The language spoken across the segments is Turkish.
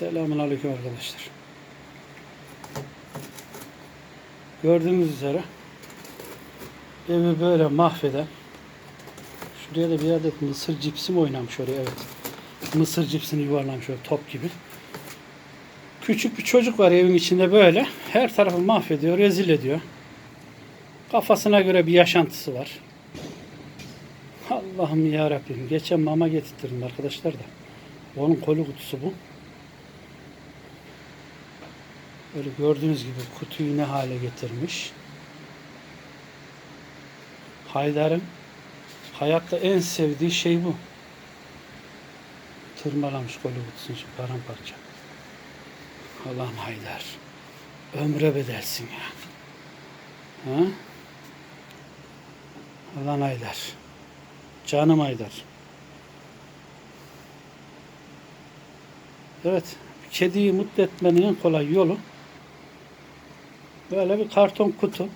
Selamun Aleyküm arkadaşlar. Gördüğünüz üzere evi böyle mahveden şuraya da bir adet mısır cipsi mi oynamış oraya evet. Mısır cipsini yuvarlamış öyle top gibi. Küçük bir çocuk var evin içinde böyle. Her tarafı mahvediyor, rezil ediyor. Kafasına göre bir yaşantısı var. Allah'ım ya Rabbim. Geçen mama getirttirdim arkadaşlar da. Onun kolu kutusu bu. Böyle gördüğünüz gibi kutuyu ne hale getirmiş. Haydar'ın hayatta en sevdiği şey bu. Tırmalamış kolu kutusunu şu paramparça. Allah'ım Haydar. Ömre bedelsin ya. Ha? Allah'ım Haydar. Canım Haydar. Evet. Kediyi mutlu etmenin en kolay yolu böyle bir karton kutu.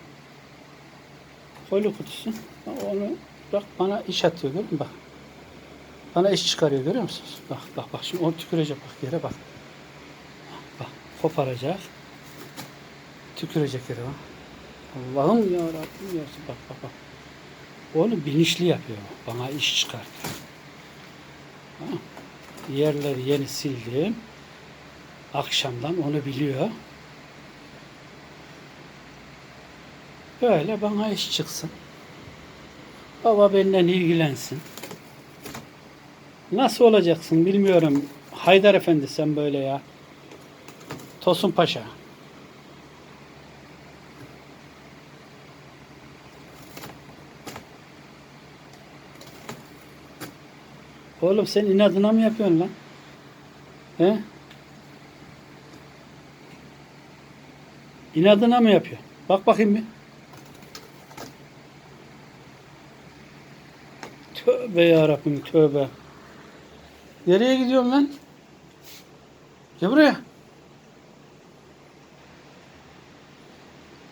Koli kutusu. Onu bak bana iş atıyor görüyor musun? Bak. Bana iş çıkarıyor görüyor musunuz? Bak bak bak şimdi onu tükürecek bak yere bak. Bak koparacak. Tükürecek yere bak. Allah'ım ya Rabbim ya bak bak bak. Onu bilinçli yapıyor. Bana iş çıkartıyor. Yerleri yeni sildim. Akşamdan onu biliyor. Böyle bana iş çıksın. Baba benden ilgilensin. Nasıl olacaksın bilmiyorum. Haydar Efendi sen böyle ya. Tosun Paşa. Oğlum sen inadına mı yapıyorsun lan? He? İnadına mı yapıyor? Bak bakayım bir. Tövbe yarabbim tövbe. Nereye gidiyorsun lan? Gel buraya.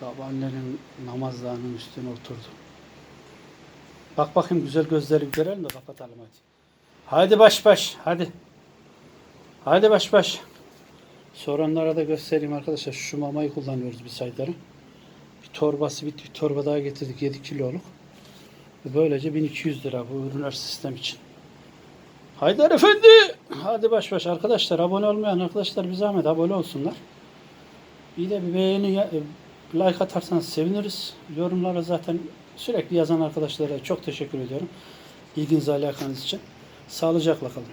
Babaannenin namazlarının üstüne oturdu. Bak bakayım güzel gözleri görelim de kapatalım hadi. Hadi baş baş hadi. Hadi baş baş. Soranlara da göstereyim arkadaşlar. Şu mamayı kullanıyoruz biz Haydar'ın. Bir torbası bitti. Bir torba daha getirdik 7 kiloluk. Böylece 1200 lira bu ürünler sistem için. Haydar Efendi! Hadi baş baş arkadaşlar. Abone olmayan arkadaşlar bir zahmet abone olsunlar. Bir de bir beğeni e, like atarsanız seviniriz. Yorumlara zaten sürekli yazan arkadaşlara çok teşekkür ediyorum. İlginiz alakanız için. Sağlıcakla kalın.